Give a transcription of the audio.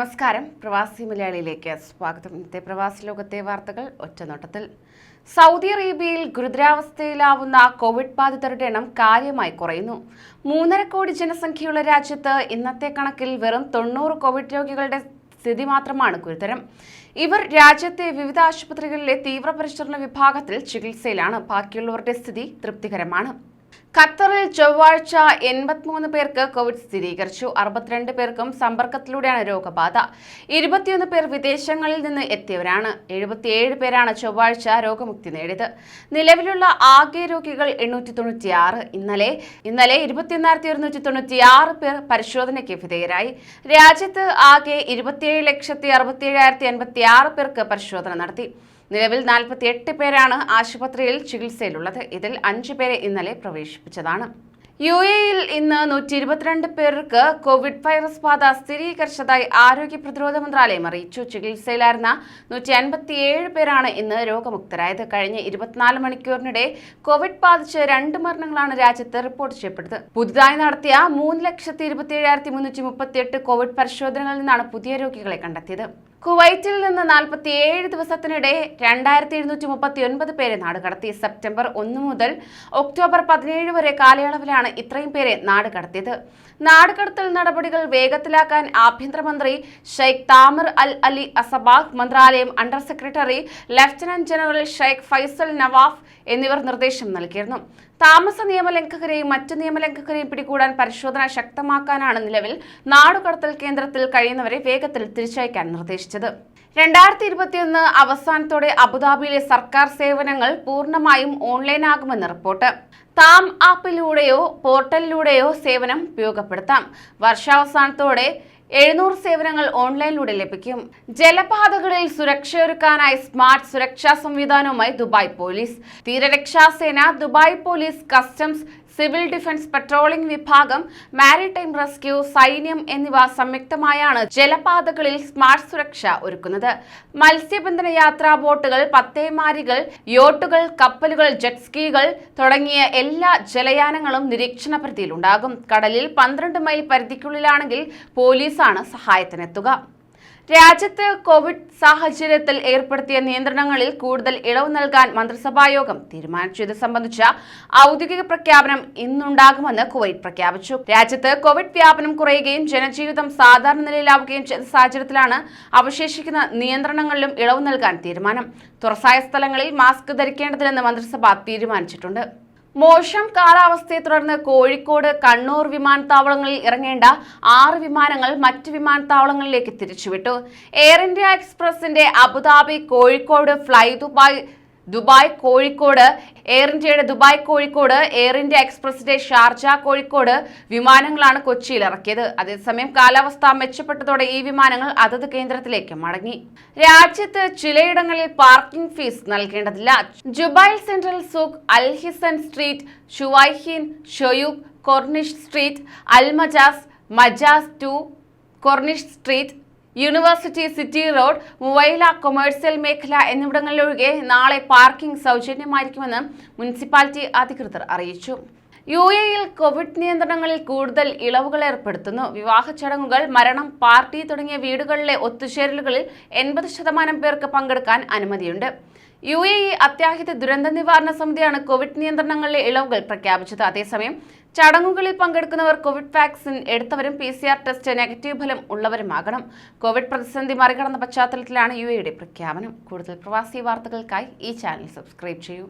നമസ്കാരം. പ്രവാസി മലയാളിയിലേക്ക് സ്വാഗതം. ഇന്നത്തെ പ്രവാസി ലോകത്തെ വാർത്തകൾ ഒറ്റനോട്ടത്തിൽ. സൗദി അറേബ്യയിൽ ഗുരുതരാവസ്ഥയിലാവുന്ന കോവിഡ് ബാധിതരുടെ എണ്ണം കാര്യമായി കുറയുന്നു. മൂന്നര കോടി ജനസംഖ്യയുള്ള രാജ്യത്ത് ഇന്നത്തെ കണക്കിൽ വെറും തൊണ്ണൂറ് കോവിഡ് രോഗികളുടെ സ്ഥിതി മാത്രമാണ് ഗുരുതരം. ഇവർ രാജ്യത്തെ വിവിധ ആശുപത്രികളിലെ തീവ്രപരിചരണ വിഭാഗത്തിൽ ചികിത്സയിലാണ്. ബാക്കിയുള്ളവരുടെ സ്ഥിതി തൃപ്തികരമാണ്. ഖത്തറിൽ ചൊവ്വാഴ്ച എൺപത്തിമൂന്ന് പേർക്ക് കോവിഡ് സ്ഥിരീകരിച്ചു. അറുപത്തിരണ്ട് പേർക്കും സമ്പർക്കത്തിലൂടെയാണ് രോഗബാധ. ഇരുപത്തിയൊന്ന് പേർ വിദേശങ്ങളിൽ നിന്ന് എത്തിയവരാണ്. എഴുപത്തിയേഴ് പേരാണ് ചൊവ്വാഴ്ച രോഗമുക്തി നേടിയത്. നിലവിലുള്ള ആകെ രോഗികൾ എണ്ണൂറ്റി തൊണ്ണൂറ്റിയാറ്. ഇന്നലെ ഇന്നലെ ഇരുപത്തിയൊന്നായിരത്തി ഒരുന്നൂറ്റി തൊണ്ണൂറ്റിയാറ് പേർ പരിശോധനയ്ക്ക് വിധേയരായി. രാജ്യത്ത് ആകെ ഇരുപത്തിയേഴ് ലക്ഷത്തി അറുപത്തിയേഴായിരത്തി എൺപത്തി ആറ് പേർക്ക് പരിശോധന നടത്തി. നിലവിൽ നാൽപ്പത്തി എട്ട് പേരാണ് ആശുപത്രിയിൽ ചികിത്സയിലുള്ളത്. ഇതിൽ അഞ്ച് പേരെ ഇന്നലെ പ്രവേശിപ്പിച്ചതാണ്. യു എയിൽ ഇന്ന് നൂറ്റി ഇരുപത്തിരണ്ട് പേർക്ക് കോവിഡ് വൈറസ് ബാധ സ്ഥിരീകരിച്ചതായി ആരോഗ്യ പ്രതിരോധ മന്ത്രാലയം അറിയിച്ചു. ചികിത്സയിലായിരുന്ന നൂറ്റി അൻപത്തിയേഴ് പേരാണ് ഇന്ന് രോഗമുക്തരായത്. കഴിഞ്ഞ ഇരുപത്തിനാല് മണിക്കൂറിനിടെ കോവിഡ് ബാധിച്ച് രണ്ട് മരണങ്ങളാണ് രാജ്യത്ത് റിപ്പോർട്ട് ചെയ്യപ്പെട്ടത്. പുതുതായി നടത്തിയ മൂന്ന് ലക്ഷത്തി ഇരുപത്തി ഏഴായിരത്തി മുന്നൂറ്റി മുപ്പത്തിയെട്ട് കോവിഡ് പരിശോധനകളിൽ നിന്നാണ് പുതിയ രോഗികളെ കണ്ടെത്തിയത്. കുവൈറ്റിൽ നിന്ന് നാൽപ്പത്തിയേഴ് ദിവസത്തിനിടെ രണ്ടായിരത്തി എഴുന്നൂറ്റി മുപ്പത്തി ഒൻപത് പേരെ നാടുകടത്തി സെപ്റ്റംബർ ഒന്ന് മുതൽ ഒക്ടോബർ പതിനേഴ് വരെ കാലയളവിലാണ് ഇത്രയും പേരെ നാടുകടത്തിയത് നാടുകടത്തൽ നടപടികൾ വേഗത്തിലാക്കാൻ ആഭ്യന്തരമന്ത്രി ഷെയ്ഖ് താമർ അൽ അലി അസബാഖ് മന്ത്രാലയം under secretary lieutenant general Sheikh Faisal Nawaf എന്നിവർ നിർദ്ദേശം നൽകിയിരുന്നു. താമസ നിയമലംഘകരെയും മറ്റു നിയമലംഘകരെയും പിടികൂടാൻ പരിശോധന ശക്തമാക്കാനാണ് നിലവിൽ നാടുകടത്തൽ കേന്ദ്രത്തിൽ കഴിയുന്നവരെ വേഗത്തിൽ തിരിച്ചയക്കാൻ നിർദ്ദേശിച്ചത്. രണ്ടായിരത്തി ഇരുപത്തിയൊന്ന് അവസാനത്തോടെ അബുദാബിയിലെ സർക്കാർ സേവനങ്ങൾ പൂർണമായും ഓൺലൈനാകുമെന്ന് റിപ്പോർട്ട്. താം ആപ്പിലൂടെയോ പോർട്ടലിലൂടെയോ സേവനം ഉപയോഗപ്പെടുത്താം. വർഷാവസാനത്തോടെ എഴുന്നൂറ് സേവനങ്ങൾ ഓൺലൈനിലൂടെ ലഭിക്കും. ജലപാതകളിൽ സുരക്ഷയൊരുക്കാനായി സ്മാർട്ട് സുരക്ഷാ സംവിധാനവുമായി Dubai police. തീരരക്ഷാസേന Dubai police customs civil defence patrolling വിഭാഗം മാരിടൈം റെസ്ക്യൂ സൈന്യം എന്നിവ സംയുക്തമായാണ് ജലപാതകളിൽ സ്മാർട്ട് സുരക്ഷ ഒരുക്കുന്നത്. മത്സ്യബന്ധന യാത്രാ ബോട്ടുകൾ പത്തേമാരികൾ യോട്ടുകൾ കപ്പലുകൾ ജെറ്റ് സ്കീകൾ തുടങ്ങിയ എല്ലാ ജലയാനങ്ങളും നിരീക്ഷണ പരിധിയിലുണ്ടാകും കടലിൽ പന്ത്രണ്ട് മൈൽ പരിധിക്കുള്ളിലാണെങ്കിൽ പോലീസാണ് സഹായത്തിനെത്തുക. രാജ്യത്ത് കോവിഡ് സാഹചര്യത്തിൽ ഏർപ്പെടുത്തിയ നിയന്ത്രണങ്ങളിൽ കൂടുതൽ ഇളവ് നൽകാൻ മന്ത്രിസഭായോഗം തീരുമാനിച്ചു ഇത് സംബന്ധിച്ച ഔദ്യോഗിക പ്രഖ്യാപനം ഇന്നുണ്ടാകുമെന്ന് കുവൈറ്റ് പ്രഖ്യാപിച്ചു. രാജ്യത്ത് കോവിഡ് വ്യാപനം കുറയുകയും ജനജീവിതം സാധാരണ നിലയിലാവുകയും ചെയ്ത സാഹചര്യത്തിലാണ് അവശേഷിക്കുന്ന നിയന്ത്രണങ്ങളിലും ഇളവ് നൽകാൻ തീരുമാനം. തുറസായ സ്ഥലങ്ങളിൽ മാസ്ക് ധരിക്കേണ്ടതില്ലെന്ന് മന്ത്രിസഭ തീരുമാനിച്ചിട്ടുണ്ട്. മോശം കാലാവസ്ഥയെ തുടർന്ന് കോഴിക്കോട് കണ്ണൂർ വിമാനത്താവളങ്ങളിൽ ഇറങ്ങേണ്ട ആറ് വിമാനങ്ങൾ മറ്റ് വിമാനത്താവളങ്ങളിലേക്ക് തിരിച്ചുവിട്ടു. Air India എക്സ്പ്രസിന്റെ Abu Dhabi Kozhikode fly Dubai Dubai Kozhikode air ഇന്ത്യയുടെ ദുബായ് കോഴിക്കോട് എയർ ഇന്ത്യ എക്സ്പ്രസിന്റെ ഷാർജ കോഴിക്കോട് വിമാനങ്ങളാണ് കൊച്ചിയിൽ ഇറക്കിയത്. അതേസമയം കാലാവസ്ഥ മെച്ചപ്പെട്ടതോടെ ഈ വിമാനങ്ങൾ അതത് കേന്ദ്രത്തിലേക്ക് മടങ്ങി. രാജ്യത്ത് ചിലയിടങ്ങളിൽ പാർക്കിംഗ് ഫീസ് നൽകേണ്ടതില്ല. Jubail central souk Al Hisn street Shuwaiheen ഷൊയൂബ് Corniche street Al Majaz Majaz to Corniche street university city road Muwaileh commercial മേഖല എന്നിവിടങ്ങളിലൊഴികെ നാളെ പാർക്കിംഗ് സൗജന്യമായിരിക്കുമെന്ന് മുനിസിപ്പാലിറ്റി അധികൃതർ അറിയിച്ചു. യു എയിൽ കോവിഡ് നിയന്ത്രണങ്ങളിൽ കൂടുതൽ ഇളവുകൾ ഏർപ്പെടുത്തുന്നു. വിവാഹ ചടങ്ങുകൾ മരണം പാർട്ടി തുടങ്ങിയ വീടുകളിലെ ഒത്തുചേരലുകളിൽ എൺപത് ശതമാനം പേർക്ക് പങ്കെടുക്കാൻ അനുമതിയുണ്ട്. യു എ ഇ അത്യാഹിത ദുരന്ത നിവാരണ സമിതിയാണ് കോവിഡ് നിയന്ത്രണങ്ങളിലെ ഇളവുകൾ പ്രഖ്യാപിച്ചത്. അതേസമയം ചടങ്ങുകളിൽ പങ്കെടുക്കുന്നവർ Covid vaccine എടുത്തവരും P C R test negative ഫലം ഉള്ളവരുമാകണം. കോവിഡ് പ്രതിസന്ധി മറികടന്ന പശ്ചാത്തലത്തിലാണ് യു എയുടെ പ്രഖ്യാപനം. കൂടുതൽ പ്രവാസി വാർത്തകൾക്കായി ഈ ചാനൽ സബ്സ്ക്രൈബ് ചെയ്യൂ.